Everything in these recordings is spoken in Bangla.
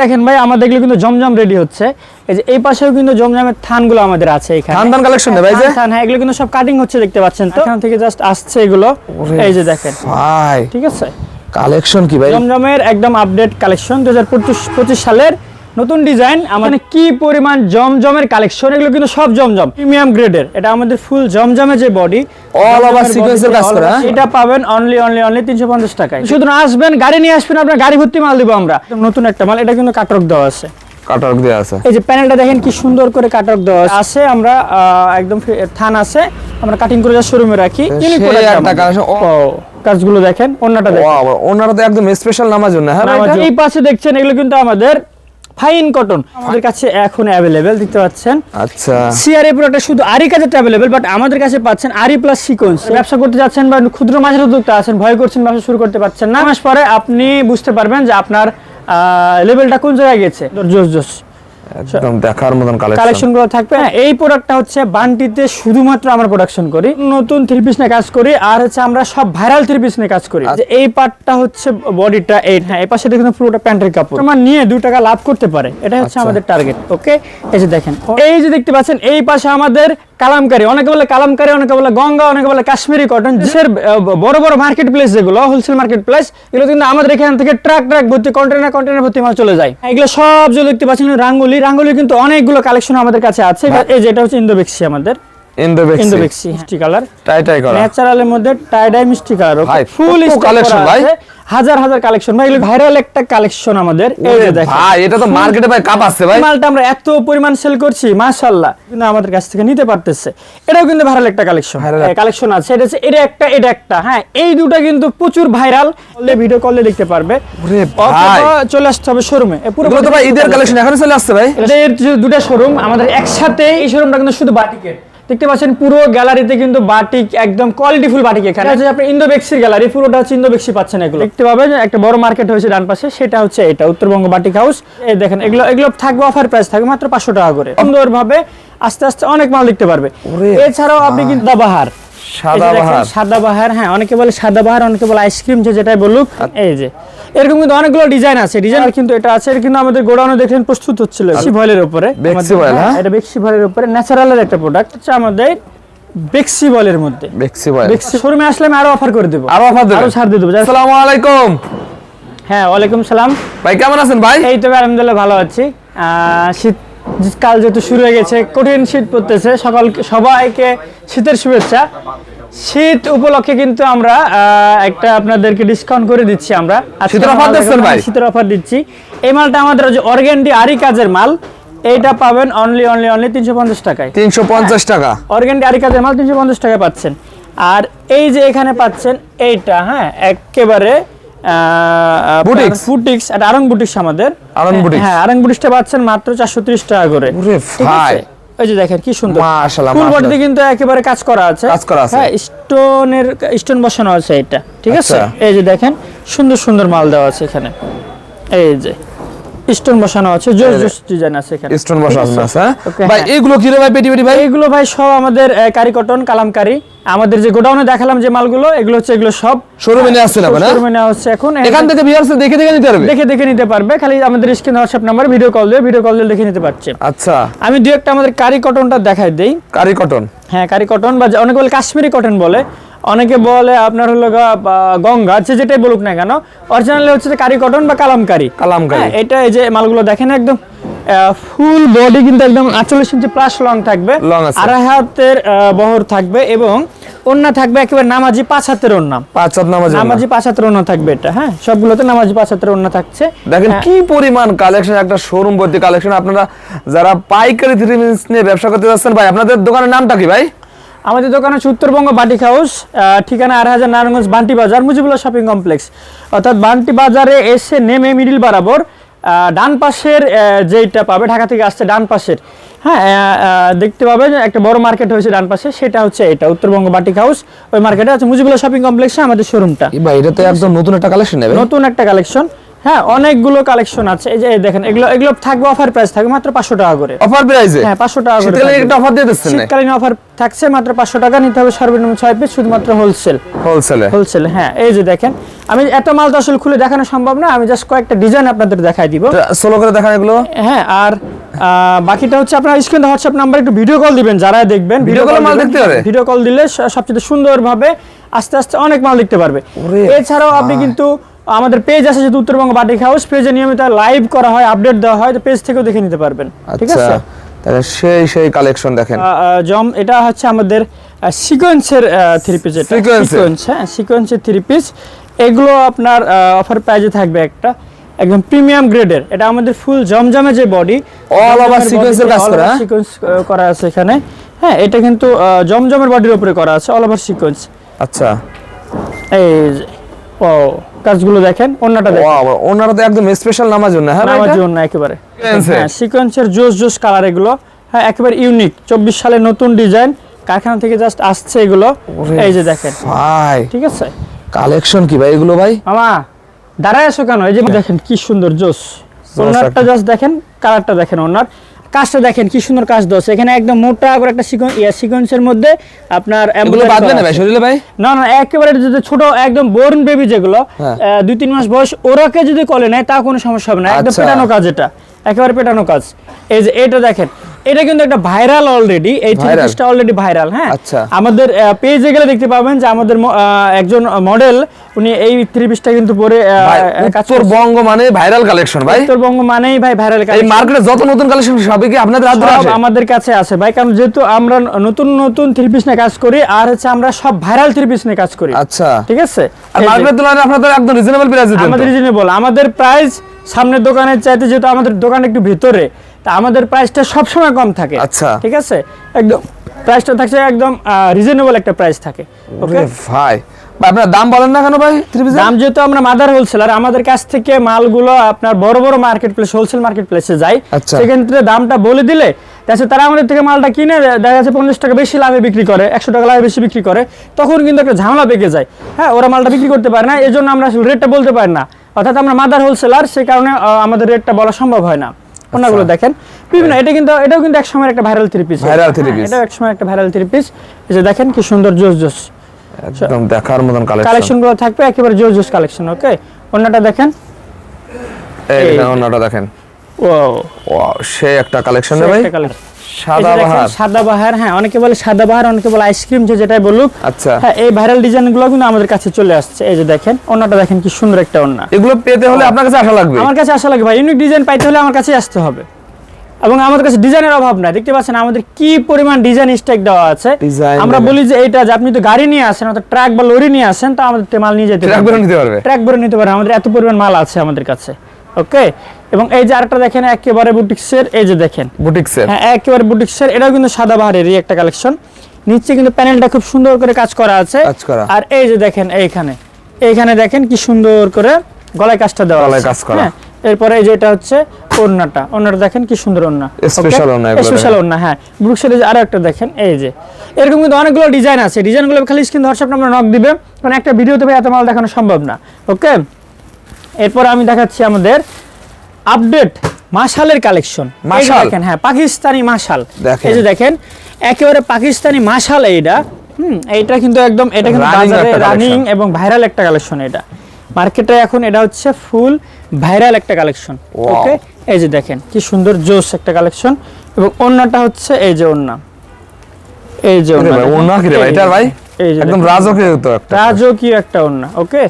দেখেন ভাই আমাদের এগুলো কিন্তু জমজম রেডি হচ্ছে। এই যে এই পাশেও কিন্তু জমজমের থানগুলো আমাদের আছে এখানে। থান থান কালেকশন ভাই যে? থান, হ্যাঁ এগুলো কিন্তু সব কাটিং হচ্ছে দেখতে পাচ্ছেন তো? এখান থেকে জাস্ট আসছে এগুলো। এই যে দেখেন। ভাই। ঠিক আছে? কালেকশন কি ভাই? জমজমের একদম আপডেট কালেকশন দু হাজার পঁচিশ সালের নতুন ডিজাইন আমাদের কি পরিমাণ জমজমের কালেকশন এগুলো কিন্তু সব জমজম প্রিমিয়াম গ্রেডের এটা আমাদের ফুল জমজমের যে বডি over sequence এর কাজ করা, হ্যাঁ? এটা পাবেন অনলি অনলি অনলি তিনশো পঞ্চাশ টাকায় শুধু আসবেন গাড়ি নিয়ে আসবেন আপনার গাড়ি ভর্তি মাল দিব আমরা নতুন একটা মাল এটা কিন্তু কাটরক দেওয়া আছে কাটার দিয়ে আছে এই যে প্যানেলটা দেখেন কি সুন্দর করে কাটক দেওয়া আছে। আছে আমরা একদম থান আছে আমরা কাটিং করে যা শোরুমে রাখি সেই product একটা আমাদের। ও। কাজগুলো দেখেন অন্যটা দেখেন ওনারা তো একদম স্পেশাল নামাজ জন্য হ্যাঁ? এই পাশে দেখছেন এগুলো কিন্তু আমাদের ফাইন কটন। আমাদের কাছে এখন অ্যাভেলেবেল দেখতে পাচ্ছেন? আচ্ছা। সিআরএ প্রোডাক্ট শুধু আরি কাজে অ্যাভেলেবেল বাট আমাদের কাছে পাচ্ছেন আরি প্লাস সিকোয়েন্স ব্যবসা করতে যাচ্ছেন বা ক্ষুদ্র মাছের উদ্যোক্তা আছেন ভয় করছেন ব্যবসা শুরু করতে পারছেন না মাস পরে আপনি বুঝতে পারবেন যে আপনার লেভেলটা কোন জায়গায় গেছে। জোস জোস একদম দেখার মতন কালেকশনগুলো থাকবে। হ্যাঁ, এই প্রোডাক্টটা হচ্ছে বান্টিতে শুধুমাত্র আমরা প্রোডাকশন করি। নতুন থ্রি পিস নিয়ে কাজ করি আর হচ্ছে আমরা সব ভাইরাল থ্রি পিস নিয়ে কাজ করি। যে এই পার্টটা হচ্ছে বডিটা এই হ্যাঁ এই পাশে দেখুন পুরোটা প্যান্টের কাপড় আমার নিয়ে দু টাকা লাভ করতে পারে। এটা হচ্ছে আচ্ছা। আমাদের টার্গেট ওকে এই যে দেখেন এই যে দেখতে পাচ্ছেন এই পাশে আমাদের কালামকারি অনেকে বলে কালামকারি অনেকে বলে গঙ্গা অনেকে বলে কাশ্মীরি কটন দেশের বড় বড় মার্কেট প্লেস যেগুলো হোলসেল মার্কেট প্লেস এগুলো কিন্তু আমাদের এখান থেকে ট্রাক ট্রাক ভর্তি কন্টেনার কন্টেনার ভর্তি মাল চলে যায়। এগুলো সব যে দেখতে পাচ্ছেন রাঙ্গুলি রাঙ্গুলি কিন্তু অনেকগুলো কালেকশন আমাদের কাছে আছে। এই যে এটা হচ্ছে ইন্দোবেক্সি আমাদের। ইন্দোবেক্সি ইন্দোবেক্সি মিষ্টি কালার টাই টাই করা ন্যাচারালের মধ্যে টাই ডাই মিষ্টি কালার ফুল collection ভাই? হাজার হাজার কালেকশন ভাই ভাইরাল একটা কালেকশন আমাদের। এই যে দেখেন। ভাই এটা তো মার্কেটে ভাই কাপ আসছে ভাই। মালটা আমরা এত পরিমাণ সেল করছি মাশাআল্লাহ। কিন্তু আমাদের কাছ থেকে নিতে পারতেছে। এটাও কিন্তু ভাইরাল একটা কালেকশন কালেকশন আছে। এটা হচ্ছে এটা একটা এটা একটা। হ্যাঁ এই দুটো কিন্তু প্রচুর ভাইরাল ভিডিও কলে দেখতে পারবে। চলে আসতে হবে শোরুমে পুরো তো ভাই ঈদের কালেকশন এখনও চলে আসছে ভাই? যে দুটো শোরুম আমাদের একসাথে এই শোরুমটা কিন্তু শুধু বাটিকের। দেখতে পাচ্ছেন পুরো গ্যালারিতে কিন্তু বাটিক একদম কোয়ালিটিফুল বাটিক এখানে। আছে আপনি ইন্দোবেক্সির গ্যালারি পুরোটা হচ্ছে ইন্দোবেক্সি পাচ্ছেন এগুলো। দেখতে পাবেন একটা বড় মার্কেট হয়েছে ডান পাশে সেটা হচ্ছে এটা উত্তরবঙ্গ বাটিক হাউস এই দেখেন এগুলো এগুলো থাকবে অফার প্রাইস থাকবে মাত্র পাঁচশো টাকা করে। সুন্দরভাবে আস্তে আস্তে অনেক মাল দেখতে পারবে। এছাড়াও আপনি কিন্তু দাবাহার। সাদাবাহার। হ্যাঁ অনেকে বলে সাদা অনেকে বলে আইসক্রিম যে যেটাই বলুক। এই যে এরকম কিন্তু অনেকগুলো ডিজাইন আছে। ডিজাইন কিন্তু এটা আছে এটা কিন্তু আমাদের গোডাউনে দেখলেন প্রস্তুত হচ্ছিল বেক্সি ভয়েলের উপরে। বেক্সি ভয়েল, হ্যাঁ? এটা বেক্সি ভয়েলের উপরে ন্যাচারালের একটা প্রোডাক্ট হচ্ছে আমাদের বেক্সি বলের মধ্যে। বেক্সি ভাই বেক্সি শোরুমে আসলে আমি আরও অফার করে দেবো। আরও অফার দেবেন? আরও ছাড় দিয়ে দেবো। আসসালামু আলাইকুম হ্যাঁ ওয়ালাইকুম সালাম। ভাই কেমন আছেন ভাই? এই তো আলহামদুলিল্লাহ ভালো আছি। শীত কাল যেহেতু শুরু হয়ে গেছে কঠিন শীত পড়তেছে সকল সবাইকে শীতের শুভেচ্ছা। শীত উপলক্ষে কিন্তু আমরা একটা আপনাদেরকে ডিসকাউন্ট করে দিচ্ছি আমরা। শীতের offer দিচ্ছেন ভাই? শীতের অফার দিচ্ছি। এই মালটা আমাদের যে অর্গ্যান্ডি আরি কাজের মাল। এইটা পাবেন অনলি অনলি অনলি তিনশো পঞ্চাশ টাকায়। তিনশো পঞ্চাশ টাকা। অর্গ্যান্ডি আরি কাজের মাল তিনশো পঞ্চাশ টাকায় পাচ্ছেন। আর এই যে এখানে পাচ্ছেন এইটা হ্যাঁ একেবারে Boutiques? বুটিক্স? এটা আরং বুটিক্স আমাদের। আরং বুটিক্স? হ্যাঁ আরং বুটিক্সটা পাচ্ছেন মাত্র চারশো ত্রিশ টাকা করে। ওরে ভাই। আছে? এই যে দেখেন কি সুন্দর। মাশাআল্লাহ, ফুল বডিতে কিন্তু একেবারে কাজ করা আছে। কাজ করা আছে। হ্যাঁ স্টোনের স্টোন বসানো আছে এটা। ঠিক আছে? আচ্ছা। এই যে দেখেন সুন্দর সুন্দর মাল দেওয়া আছে এখানে। এই যে স্টোন বসানো আছে জোস জোস ডিজাইন আছে এখানে। স্টোন বসা আছে? না Okay, ভাই হ্যাঁ। এগুলো কি রে ভাই পেটি পেটি ভাই? এইগুলো ভাই সব আমাদের কারি কটন কালামকারি। আমাদের যে গোডাউনে দেখালাম যে মালগুলো এগুলো হচ্ছে এগুলো সব শোরুমে নিয়ে এখন হ্যাঁ? শোরুমে নেওয়া হচ্ছে এখন। এখান থেকে ভিউয়ার্স দেখে দেখে নিতে পারবে? দেখে দেখে নিতে পারবে খালি আমাদের screen WhatsApp number video call দিয়ে ভিডিও কল দিয়ে দেখে নিতে পারছে। আচ্ছা। আমি দু একটা আমাদের কারি কটনটা দেখাই দেই। কারি কটন হ্যাঁ কারি কটন বা অনেকে বলে কাশ্মীরি কটন বলে। অনেকে বলে আপনার হলো গঙ্গা যে যেটাই বলুক না কেন অরিজিনালি হচ্ছে কারি কটন বা কালামকারি। কালামকারী। হ্যাঁ, এটা এই যে মালগুলো দেখেন একদম ফুল বডি কিন্তু একদম আটচল্লিশ ইঞ্চি প্লাস লং থাকবে। আড়াই হাতের বহর থাকবে এবং ওন্না থাকবে একেবারে নামাজি পাঁচ হাতের ওন্না পাঁচ সাত নামাজ নামাজি পাঁচ হাতের ওন্না থাকবে এটা হ্যাঁ? সবগুলোতে নামাজি পাঁচ হাতের ওন্না থাকছে। দেখেন হ্যাঁ, কি পরিমাণ কালেকশন একটা শোরুম ভর্তি কালেকশন আপনারা যারা পাইকারি থ্রি মিনিটস নিয়ে ব্যবসা করতে যাচ্ছেন ভাই আপনাদের দোকানের নামটা কি ভাই? আমাদের দোকান হচ্ছে উত্তরবঙ্গ বাটিক হাউস ঠিকানা আড়াই হাজার নারায়ণগঞ্জ বান্টি বাজার মুজিবুল্লাহ শপিং কমপ্লেক্স। অর্থাৎ বান্টি বাজারে এসে নেমে মিডিল বরাবর ডান পাশের যেইটা পাবে ঢাকা থেকে আসছে ডান পাশের। হ্যাঁ দেখতে পাবে যে একটা বড় মার্কেট হয়েছে ডান পাশে সেটা হচ্ছে এটা উত্তরবঙ্গ বাটিক হাউস। ওই মার্কেটে আছে মুজিবুল্লাহ শপিং কমপ্লেক্সে আমাদের শোরুমটা এটা তো একদম নতুন একটা কালেকশন নেবে? নতুন একটা কালেকশন হ্যাঁ অনেকগুলো কালেকশন আছে। এই যে দেখেন এগুলো এগুলো থাকবে অফার প্রাইস থাকবে মাত্র পাঁচশো টাকা করে। অফার প্রাইসে হ্যাঁ পাঁচশো টাকা করে শীতকালে থাকবে। একটা অফার দিয়ে দিচ্ছেন? শীতকালীন অফার থাকছে মাত্র পাঁচশো টাকা নিতে হবে সর্বনিম্ন ছয় পিস শুধুমাত্র হোলসেল হোলসেলে হোলসেল হ্যাঁ এই যে দেখেন আমি এত মাল তো আসলে খুলে দেখানো সম্ভব না আমি জাস্ট কয়েকটা ডিজাইন আপনাদের দেখাই দিব। সোলো করে দেখান এগুলো। হ্যাঁ আর বাকিটা হচ্ছে আপনার স্ক্রিনে হোয়াটসঅ্যাপ নাম্বার একটু ভিডিও কল দিবেন যারা দেখবেন ভিডিও কল মাল দেখতে পারে? ভিডিও কল দিলে সবচেয়ে সুন্দরভাবে আস্তে আস্তে অনেক মাল দেখতে পারবে। এছাড়াও আপনি কিন্তু আমাদের পেজ আছে যেহেতু উত্তরবঙ্গ বাটিক হাউস পেজে নিয়মিত লাইভ করা হয় আপডেট দেওয়া হয় তো পেজ থেকেও দেখে নিতে পারবেন। ঠিক আচ্ছা আছে? তাহলে সেই সেই কালেকশন দেখেন। জম এটা হচ্ছে আমাদের সিকোয়েন্সের থ্রি পিস এটা সিকোয়েন্স হ্যাঁ সিকোয়েন্সের থ্রি পিস এগুলো আপনার অফার প্রাইজে থাকবে একটা একদম প্রিমিয়াম গ্রেডের এটা আমাদের ফুল জমজমে যে বডি over sequence এর কাজ করা, হ্যাঁ? সিকোয়েন্স করা আছে এখানে। হ্যাঁ এটা কিন্তু জমজমের বডির উপরে করা আছে অল ওভার সিকোয়েন্স আচ্ছা। এই ও। কাজগুলো দেখেন অন্যটা দেখেন। ওয়াও ওনারা তো একদম স্পেশাল নামার জন্য হ্যাঁ আমার জন্য একেবারে। হ্যাঁ সিকোয়েন্সের জোস জোস কালার এগুলো। হ্যাঁ একেবারে ইউনিক চব্বিশ সালে নতুন ডিজাইন কারখানা থেকে জাস্ট আসছে এগুলো। এই যে দেখেন। ভাই। ঠিক আছে? কালেকশন কি ভাই এগুলো ভাই? মামা দাঁড়ায় আসো কেন? এই যে দেখেন কি সুন্দর জোস। ওনারটা। জাস্ট দেখেন কালারটা দেখেন ওনার কাজটা দেখেন কি সুন্দর কাজ দোষ এখানে একদম মোটা করে একটা সিকোয়েন্সের মধ্যে আপনার embroidery না ভাই। শরীরে ভাই না না একেবারে যদি ছোট একদম বোর্ন বেবি যেগুলো হ্যাঁ। দুই তিন মাস বয়স ওরাকে যদি কলে নেয় তা কোনো সমস্যা হবে না একদম আচ্ছা। পেটানো কাজ এটা একেবারে পেটানো কাজ এই যে এটা দেখেন এটা কিন্তু একটা ভাইরাল অলরেডি এই? পিসটা অলরেডি ভাইরাল হ্যাঁ? আচ্ছা। আমাদের পেজে গেলে দেখতে পাবেন যে আমাদের একজন মডেল উনি এই থ্রি পিসটা কিন্তু পরে উত্তরবঙ্গ মানে ভাইরাল কালেকশন ভাই। উত্তরবঙ্গ মানেই ভাই ভাইরাল কালেকশন এই মার্কেটে যত নতুন কালেকশন সবই কি আপনাদের হাত আসে? আমাদের কাছে আছে ভাই কারণ যেহেতু আমরা নতুন নতুন থ্রি পিস নিয়ে কাজ করি আর হচ্ছে আমরা সব ভাইরাল থ্রি পিস নিয়ে কাজ করি। আচ্ছা। ঠিক আছে? আর মার্কেটের তুলনায় আপনাদের একদম রিজনেবল প্রাইসে দেন আমাদের রিজনেবল আমাদের প্রাইস সামনের দোকানের চাইতে যেহেতু আমাদের দোকান একটু ভিতরে তা আমাদের প্রাইসটা সবসময় কম থাকে। আচ্ছা। ঠিক আছে? একদম প্রাইসটা থাকছে একদম রিজনেবল একটা প্রাইস থাকে। ওকে ভাই আপনার দাম বলেন না কেন ভাই দাম যেহেতু আমরা মাদার হোলসেলার আমাদের কাছ থেকে মালগুলো আপনার বড় বড় মার্কেট প্লেস হোলসেল মার্কেট প্লেসে যায়। আচ্ছা। সেক্ষেত্রে দামটা বলে দিলে তাছাড়া তারা আমাদের থেকে মালটা কিনে দেখা যাচ্ছে পঞ্চাশ টাকা বেশি লাভে বিক্রি করে একশো টাকা লাভে বেশি বিক্রি করে তখন কিন্তু একটা ঝামেলা পেকে যায়। হ্যাঁ ওরা মালটা বিক্রি করতে পারে না এই জন্য আমরা রেটটা বলতে পারি না। অর্থাৎ আমরা মাদার হোলসেলার সেই কারণে আমাদের রেটটা বলা সম্ভব হয় না। ওনাগুলো দেখেন। বিভিন্ন এটা কিন্তু এটাও কিন্তু এক সময় একটা viral three piece viral three piece এটাও এক সময় একটা ভাইরাল থ্রি পিস এই যে দেখেন কি সুন্দর জোস জোস। একদম দেখার মতন কালেকশন কালেকশনগুলো থাকবে একেবারে জোস জোস কালেকশন ওকে অন্যটা দেখেন। এই দেখেন। অন্যটা দেখেন। ও ওয়াও সেই একটা কালেকশন ভাই। একটা বাহার সাদা বাহার। হ্যাঁ অনেকে বলে সাদা বাহার অনেকে বলে আইসক্রিম যে যেটাই বলুক। আচ্ছা। হ্যাঁ এই ভাইরাল কিন্তু আমাদের কাছে চলে আসছে। এই যে দেখেন দেখেন কি সুন্দর একটা এগুলো পেতে হলে আপনার কাছে আসা লাগবে? আমার কাছে আসা লাগে ভাই। ইউনিক ডিজাইন পাইতে হলে আমার কাছে আসতে হবে। এবং আমাদের কাছে ডিজাইনের অভাব নাই। দেখতে পাচ্ছেন আমাদের কি পরিমাণ ডিজাইন স্ট্যাক দেওয়া আছে। আমরা বলি যে এটা যে আপনি তো গাড়ি নিয়ে আসেন অর্থাৎ ট্রাক বা লরি নিয়ে আসেন তো আমাদের মাল নিয়ে যেতে ট্রাক। বেরো নিতে পারবে। ট্র্যাক ভরে নিতে পারে আমাদের এত পরিমাণ মাল আছে আমাদের কাছে। ওকে এবং এই যে আরেকটা দেখেন একেবারে বুটিক্সের এই যে দেখেন। বুটিক্সের? হ্যাঁ একেবারে বুটিক্সের এটাও কিন্তু সাদা বাহারেরই একটা কালেকশন নিচে কিন্তু প্যানেলটা খুব সুন্দর করে কাজ করা আছে। কাজ করা। আর এই যে দেখেন এইখানে। এইখানে দেখেন কি সুন্দর করে গলায় কাজটা দেওয়া গলায় কাজ করা। হ্যাঁ এরপরে এই যে এটা হচ্ছে ওড়নাটা। ওড়নাটা দেখেন কি সুন্দর Special ওড়না এগুলো স্পেশাল। ওড়না হ্যাঁ। ব্রুকসের আরও একটা দেখেন এই যে। এরকম কিন্তু অনেকগুলো ডিজাইন আছে। ডিজাইনগুলো খালি স্ক্রিন হোয়াটসঅ্যাপ নাম্বার নক দিবে কারণ একটা ভিডিওতে ভাই এত মাল দেখানো সম্ভব না ওকে এরপর আমি দেখাচ্ছি আমাদের আপডেট মাশালের কালেকশন। মাশাল? দেখেন হ্যাঁ পাকিস্তানি মাশাল। এই যে দেখেন একেবারে পাকিস্তানি মাশাল এইটা। হুম এইটা কিন্তু একদম এটা কিন্তু বাজারে রানিং এবং ভাইরাল একটা কালেকশন এটা। মার্কেটে এখন এটা হচ্ছে ফুল ভাইরাল একটা কালেকশন ওকে এই যে দেখেন কি সুন্দর জোস একটা কালেকশন এবং অন্যটা হচ্ছে এই যে ওন্না এই যে দেখেন। কি রে ভাই? এটা ভাই একদম রাজকীয় তো একটা। রাজকীয় একটা ওন্না ওকে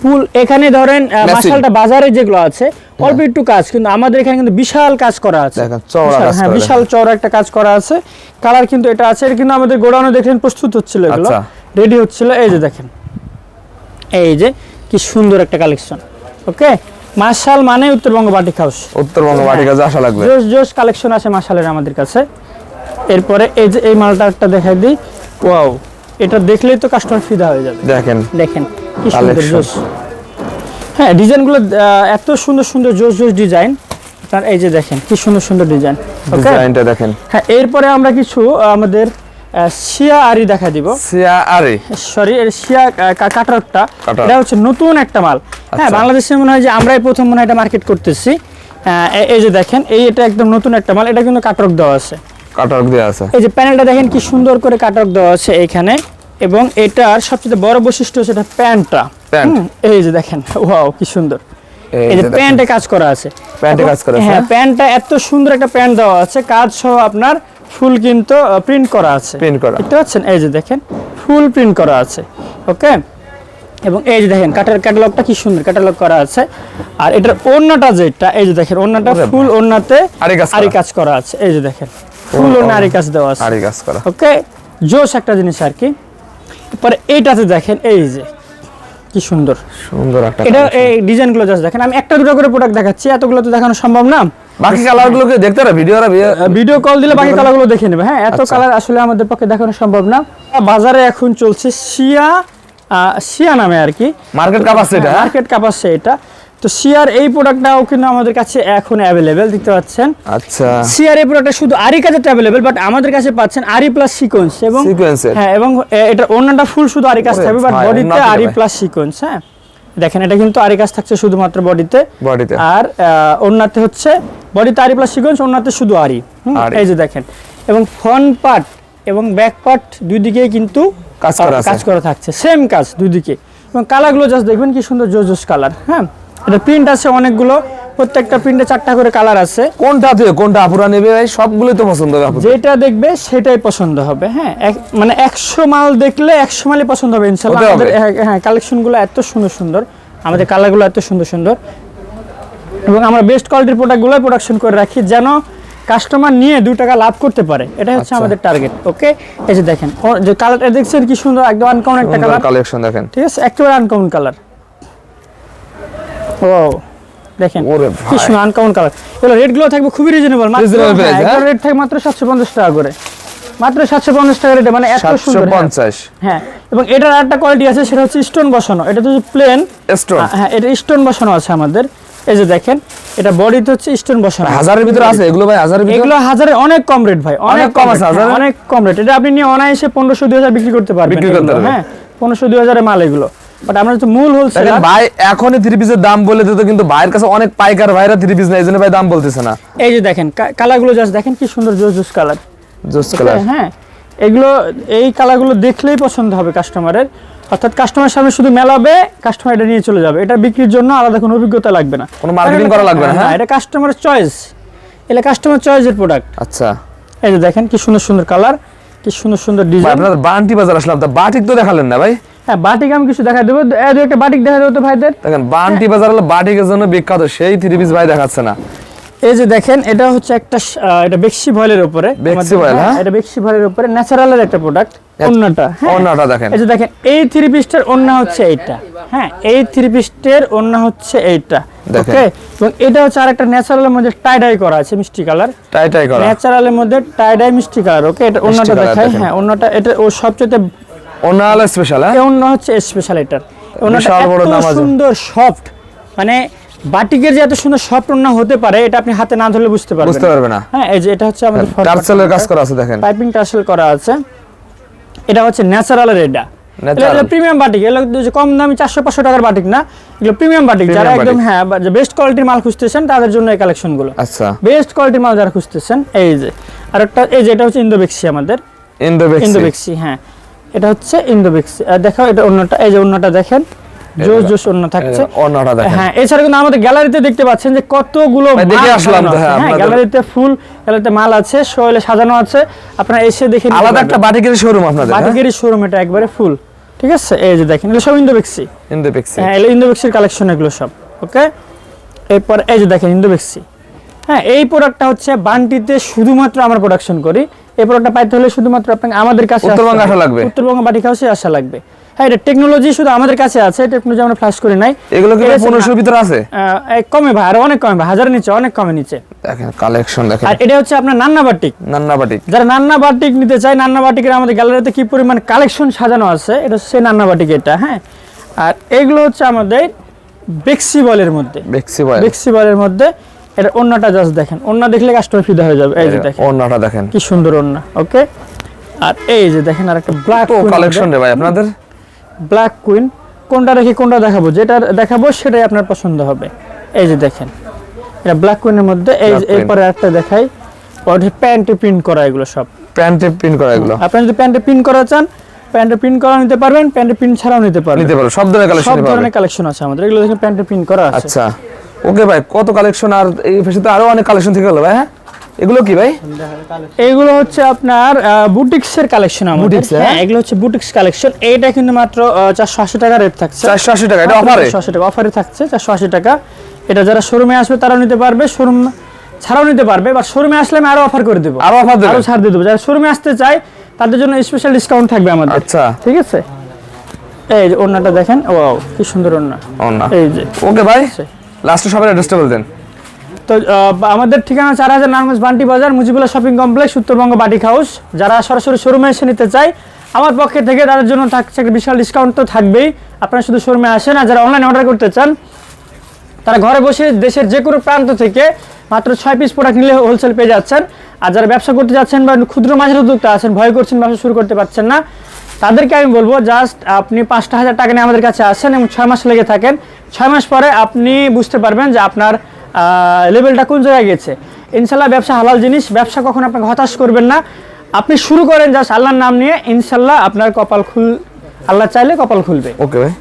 ফুল এখানে ধরেন। মাশালটা বাজারে যেগুলো আছে অল্প একটু কাজ কিন্তু আমাদের এখানে কিন্তু বিশাল কাজ করা আছে। হ্যাঁ বিশাল চওড়া একটা কাজ করা আছে। কালার কিন্তু এটা আছে এটা কিন্তু আমাদের গোডাউনে দেখলেন প্রস্তুত হচ্ছিল এগুলো। আচ্ছা। রেডি হচ্ছিল এই যে দেখেন। এই যে কি সুন্দর একটা কালেকশন ওকে মার্শাল মানে উত্তরবঙ্গ বাটিক হাউস উত্তরবঙ্গ বাড়ি কাছে আসা লাগবে। জোস জোস কালেকশন আছে মার্শালের আমাদের কাছে। এরপরে এই যে এই মালটা একটা দেখাই দিই। ওয়াও এটা দেখলেই তো কাস্টমার ফিদা হয়ে যাবে। দেখেন। দেখেন কি সুন্দর Collection। হ্যাঁ ডিজাইনগুলো এত সুন্দর সুন্দর জোস জোস ডিজাইন। আপনার এই যে দেখেন কি সুন্দর সুন্দর ডিজাইন। ডিজাইনটা দেখেন। হ্যাঁ এরপরে আমরা কিছু আমাদের শিয়া আরি দেখা দিব। সিয়া আরে সরি শিয়া কাটারটা। এটা হচ্ছে নতুন একটা মাল। হ্যাঁ আচ্ছা। বাংলাদেশে মনে হয় যে আমরাই প্রথম মনে হয় এটা মার্কেট করতেছি। আহ, এই যে দেখেন এই এটা একদম নতুন একটা মাল। এটা কিন্তু কাটক দেওয়া আছে। কাটার দেওয়া আছে। এই যে প্যানেলটা দেখেন কি সুন্দর করে কাটক দেওয়া আছে এখানে। এবং এটার সবচেয়ে বড় বৈশিষ্ট্য হচ্ছে এটা প্যান্টটা। প্যান্ট। এই যে দেখেন ওয়াও কি সুন্দর। এই যে প্যান্টে কাজ করা আছে। প্যান্টে কাজ করা আছে, হ্যাঁ? প্যান্টটা এত সুন্দর একটা প্যান্ট দেওয়া আছে কাজ সহ আপনার ফুল কিন্তু প্রিন্ট করা আছে। Print করা। দেখতে পাচ্ছেন? এই যে দেখেন ফুল প্রিন্ট করা আছে ওকে? এবং এই যে দেখেন কাটার ক্যাটালগটা কি সুন্দর ক্যাটালগ করা আছে। আর এটার ওড়নাটা যেটা এই যে দেখেন ওড়নাটা ওরে ফুল ওড়নাতে আরি কাজ করা। আছে। এই যে দেখেন ফুল ওড়না আরি কাজ দেওয়া আছে। আরে কাজ করা। ওকে? জোশ একটা জিনিস আর কি। পরে এইটাতে দেখেন এই যে কি সুন্দর। সুন্দর একটা এটা এই এই ডিজাইনগুলো জাস্ট দেখেন আমি একটা দুটো করে প্রোডাক্ট দেখাচ্ছি এতগুলো তো দেখানো সম্ভব না। বাকি কালার গুলোকে দেখতে রা ভিডিওরা ভিডিও কল দিলে বাকি কালারগুলো দেখে নেবে। হ্যাঁ এত আচ্ছা। কালার আসলে আমাদের পক্ষে দেখানো সম্ভব না। বাজারে এখন চলছে শিয়া শিয়া নামে আর কি। মার্কেট কাপ আছে এটা হ্যাঁ? মার্কেট কাপ আছে এটা। তো শিয়ার এই প্রোডাক্টটাও কিন্তু আমাদের কাছে এখন অ্যাভেলেবেল দেখতে পাচ্ছেন। আচ্ছা। সিআর এই প্রোডাক্টটা শুধু আরি কাজে অ্যাভেলেবেল বাট আমাদের কাছে পাচ্ছেন আরি প্লাস সিকোয়েন্স এবং। হ্যাঁ এবং এটা অন্যটা ফুল শুধু আরি কাজ থাকবে বাট বডিতে আরি প্লাস সিকোয়েন্স হ্যাঁ। দেখেন এটা কিন্তু আরি কাজ থাকছে শুধুমাত্র বডিতে বডিতে আর ওড়নাতে হচ্ছে বডিতে আরি প্লাস সিকোয়েন্স ওড়নাতে শুধু আরি হুম, এই যে দেখেন। এবং ফ্রন্ট পার্ট এবং ব্যাক পার্ট দুই দিকে কিন্তু কাজ করা কাজ করা থাকছে। সেম কাজ দুই দিকে। এবং কালারগুলো জাস্ট দেখবেন কি সুন্দর জোস জোস কালার হ্যাঁ। এটা প্রিন্ট আছে অনেকগুলো। প্রত্যেকটা প্রিন্টে চারটা করে কালার আছে। কোনটা থেকে কোনটা আপুরা নেবে ভাই? সবগুলোই তো পছন্দ হবে। যেটা দেখবে সেটাই পছন্দ হবে হ্যাঁ? মানে একশো মাল দেখলে একশো মালই পছন্দ হবে ইনশাল্লাহ আমাদের হ্যাঁ, হ্যাঁ কালেকশনগুলো এত সুন্দর সুন্দর। আমাদের কালারগুলো এত সুন্দর সুন্দর। এবং আমরা বেস্ট কোয়ালিটির প্রোডাক্টগুলো প্রোডাকশন করে রাখি যেন কাস্টমার নিয়ে দু টাকা লাভ করতে পারে। এটাই হচ্ছে আচ্ছা। আমাদের টার্গেট ওকে এই যে দেখেন যে কালারটা দেখছেন কি সুন্দর একদম আনকমন একটা কালার কালেকশন দেখেন। ঠিক আছে? একেবারে আনকমন কালার ও দেখেন কি ভাই। কালার এগুলো রেটগুলো থাকবে খুবই রিজনেবল মাত্র Reasonable price, হ্যাঁ? রেট থাকে মাত্র সাতশো পঞ্চাশ টাকা করে। মাত্র সাতশো পঞ্চাশ টাকা রেটে মানে এত সুন্দর হ্যাঁ। হ্যাঁ এবং এটার আরেকটা কোয়ালিটি আছে সেটা হচ্ছে স্টোন বসানো। এটা তো প্লেন স্টোন হ্যাঁ এটা স্টোন বসানো আছে আমাদের। এই যে দেখেন এটা বডিতে হচ্ছে স্টোন বসানো। হাজারের ভিতরে আছে? এগুলো ভাই হাজারের ভিতরে? এগুলো হাজারে অনেক কম রেট ভাই অনেক কম আছে, হাজারে? হ্যাঁ, অনেক কম রেট এটা আপনি নিয়ে অনায়াসে পনেরোশো দুই হাজার বিক্রি করতে পারবেন বিক্রি করতে পারবেন। হ্যাঁ পনেরোশো দুই হাজারের মাল এগুলো। বাট আমরা তো মূল হোলসেল ভাই এখনই থ্রি পিসের দাম বলে দিত কিন্তু ভাইয়ের কাছে অনেক পাইকার ভাইরা থ্রি পিস নেই এই ভাই দাম বলতেছে না। এই যে দেখেন কালারগুলো জাস্ট দেখেন কি সুন্দর জোস জোস কালার। জোস কালার। হ্যাঁ এগুলো এই কালারগুলো দেখলেই পছন্দ হবে কাস্টমারের অর্থাৎ কাস্টমার সামনে শুধু মেলাবে কাস্টমার এটা নিয়ে চলে যাবে। এটা বিক্রির জন্য আলাদা কোনো অভিজ্ঞতা লাগবে না। কোনো marketing করা লাগবে না, হ্যাঁ? এটা কাস্টমারের চয়েস এটা কাস্টমার চয়েসের প্রোডাক্ট আচ্ছা। এই যে দেখেন কি সুন্দর সুন্দর কালার কি সুন্দর সুন্দর ডিজাইন আপনাদের বান্টি বাজার আসলাম তা বাটিক তো দেখালেন না ভাই? হ্যাঁ বাটিক আমি কিছু দেখা দেবো। দু একটা বাটিক দেখা দেবো তো ভাইদের। দেখেন বান্টি বাজার হলো বাটিকের জন্য বিখ্যাত সেই থ্রি পিস ভাই দেখাচ্ছে না। এই যে দেখেন এটা হচ্ছে একটা এটা বেক্সি ভয়েলের উপরে। বেক্সি ভয়েল, হ্যাঁ? এটা বেক্সি ভয়েলের উপরে ন্যাচারালের একটা প্রোডাক্ট অন্যটা হ্যাঁ। অন্যটা দেখেন। এই যে দেখেন এই থ্রি পিসটার ওন্না হচ্ছে এইটা হ্যাঁ এই থ্রি পিসটার ওন্না হচ্ছে এইটা ওকে? এবং এটা হচ্ছে আরেকটা ন্যাচারালের মধ্যে টাই ডাই করা আছে মিষ্টি কালার। টাই টাই করা। ন্যাচারালের মধ্যে টাই ডাই মিষ্টি কালার ওকে? এটা ওন্নাটা দেখাই হ্যাঁ ওন্নাটা এটা ও সবচেয়ে স্পেশাল হ্যাঁ? ওন্না হচ্ছে স্পেশাল এত সুন্দর সফট মানে বাটিকের যে এত সুন্দর সফট ওন্না হতে পারে এটা আপনি হাতে না ধরলে বুঝতে পারবেন বুঝতে পারবে না। হ্যাঁ এই যে এটা হচ্ছে আমাদের টার্সেলের কাজ করা আছে দেখেন। পাইপিং টাসেল করা আছে। এটা হচ্ছে ন্যাচারালের এটা। Natural। প্রিমিয়াম বাটিক এগুলো কম দামি চারশো পাঁচশো টাকার বাটিক না এগুলো প্রিমিয়াম বাটিক যারা একদম হ্যাঁ বেস্ট কোয়ালিটির মাল খুঁজতেছেন তাদের জন্য এই কালেকশনগুলো আচ্ছা। বেস্ট কোয়ালিটির মাল যারা খুঁজতেছেন এই যে। আর একটা এই যে এটা হচ্ছে ইন্দোবেক্সি আমাদের। ইন্দোবেক্সি হ্যাঁ। এটা হচ্ছে ইন্দোবেক্সি দেখো এটা অন্যটা এই যে অন্যটা দেখেন। জোস জোস অন্য থাকছে। অন্যটা দেখেন। হ্যাঁ এছাড়া কিন্তু আমাদের গ্যালারিতে দেখতে পাচ্ছেন যে কতগুলো দেখে আসলাম তো, হ্যাঁ, হ্যাঁ গ্যালারিতে ফুল গ্যালারিতে মাল আছে শোয়েলে সাজানো আছে। আপনারা এসে দেখে আলাদা একটা বাটিকের শোরুম আপনাদের হ্যাঁ? বাটিকেরই শোরুম এটা একবারে ফুল। ঠিক আছে? এই যে দেখেন এগুলো সব ইন্দোবেক্সি ইন্ডোবেক্সি হ্যাঁ এগুলো ইন্দোবেক্সির কালেকশন এগুলো সব ওকে? এরপর এই যে দেখেন ইন্দোবেক্সি হ্যাঁ এই প্রোডাক্টটা হচ্ছে বান্টিতে শুধুমাত্র আমরা প্রোডাকশন করি। এই প্রোডাক্টটা পাইতে হলে শুধুমাত্র আপনাকে আমাদের কাছে উত্তরবঙ্গে। আসা লাগবে। উত্তরবঙ্গ বাটিক হাউসে আসা লাগবে। হ্যাঁ এটা টেকনোলজি শুধু আমাদের কাছে আছে টেকনোলজি আমরা ফ্ল্যাশ করি নাই। এগুলো কি এটা হচ্ছে পনেরোশোর ভিতরে আছে? কমে ভাই আরও অনেক কমে ভাই হাজারের নিচে অনেক কমে নিচে। দেখেন কালেকশন দেখেন। আর এটা হচ্ছে আপনার নান্না বাটিক। নান্না বাটিক। যারা নান্না বাটিক নিতে চায় নান্না বাটিকের আমাদের গ্যালারিতে কি পরিমাণ কালেকশন সাজানো আছে এটা হচ্ছে সেই নান্না বাটিক এটা হ্যাঁ? আর এগুলো হচ্ছে আমাদের বেক্সি বলের মধ্যে। বেক্সি বয় বেক্সি বলের মধ্যে এটা অন্যটা জাস্ট দেখেন। অন্য দেখলে কাস্টমার ফিদা হয়ে যাবে। এই যে দেখেন। অন্যটা দেখেন। কি সুন্দর অন্য ওকে আর এই যে দেখেন আর একটা ব্ল্যাক কালেকশন রে ভাই আপনাদের? ব্ল্যাক কুইন কোনটা রেখে কোনটা দেখাবো? যেটা দেখাবো সেটাই আপনার পছন্দ হবে। এই যে দেখেন। এটা ব্ল্যাক কুইনের মধ্যে। এই। এরপরে একটা দেখাই। ওটা প্যান্টে প্রিন্ট করা এগুলো সব। প্যান্টে প্রিন্ট করা এগুলো। আপনি যদি প্যান্টে প্রিন্ট করা চান প্যান্টে প্রিন্ট করা নিতে পারবেন প্যান্টে প্রিন্ট ছাড়াও নিতে পারবেন। নিতে পারো সব ধরনের কালেকশন পাবে ধরনের কালেকশন আছে আমাদের। এগুলো দেখেন প্যান্টে প্রিন্ট করা আছে। আচ্ছা। ওকে ভাই কত কালেকশন আর এই ফেসে তো আরও অনেক কালেকশন থেকে গেল ভাই হ্যাঁ? এগুলো কি ভাই? এইগুলো হচ্ছে আপনার বুটিক্স এর কালেকশন আমাদের। হ্যাঁ? এগুলো হচ্ছে বুটিক্স কালেকশন এইটা কিন্তু মাত্র চারশো আশি টাকা রেট থাকছে। চারশো আশি টাকা এটা অফারে চারশো আশি টাকা অফারে থাকছে চারশো আশি টাকা। এটা যারা শোরুমে আসবে তারাও নিতে পারবে। শোরুম ছাড়াও নিতে পারবে বা শোরুমে আসলে আমি আরও অফার করে দেবো। আরও অফার আরও ছাড় দিয়ে দেবো। যারা শোরুমে আসতে চায় তাদের জন্য স্পেশাল ডিসকাউন্ট থাকবে আমাদের। আচ্ছা। ঠিক আছে? এই যে ওড়নাটা দেখেন ও কি সুন্দর ওড়না। ও এই যে। ওকে ভাই। লাস্টে সবার অ্যাড্রেসটা বলতেন তো আমাদের ঠিকানা চার হাজার Narayanganj Banti Bazar, Mujibullah shopping complex, Uttarbanga batik house. যারা সরাসরি শোরুমে এসে নিতে চায়, আমার পক্ষে থেকে তাদের জন্য থাকছে একটা বিশাল ডিসকাউন্ট তো থাকবেই। আপনারা শুধু শোরুমে আসেন আর যারা অনলাইনে অর্ডার করতে চান, তারা ঘরে বসে দেশের যে কোনো প্রান্ত থেকে মাত্র ছয় পিস প্রোডাক্ট নিলে হোলসেল পেয়ে যাচ্ছেন। আর যারা ব্যবসা করতে যাচ্ছেন বা ক্ষুদ্র মাঝের উদ্যোক্তা আছেন, ভয় করছেন, ব্যবসা শুরু করতে পারছেন না, তাদেরকে আমি বলব জাস্ট আপনি পাঁচটা হাজার টাকা নিয়ে আমাদের কাছে আসেন এবং ছয় মাস লেগে থাকেন। ছয় মাস পরে আপনি বুঝতে পারবেন যে আপনার লেভেলটা কোন জায়গায় গেছে ইনশাল্লাহ ব্যবসা হালাল জিনিস, ব্যবসা কখন আপনাকে হতাশ করবেন না। আপনি শুরু করেন জাস্ট আল্লাহর নাম নিয়ে, ইনশাল্লাহ আপনার কপাল খুল আল্লাহ চাইলে কপাল খুলবে। ওকে ভাই।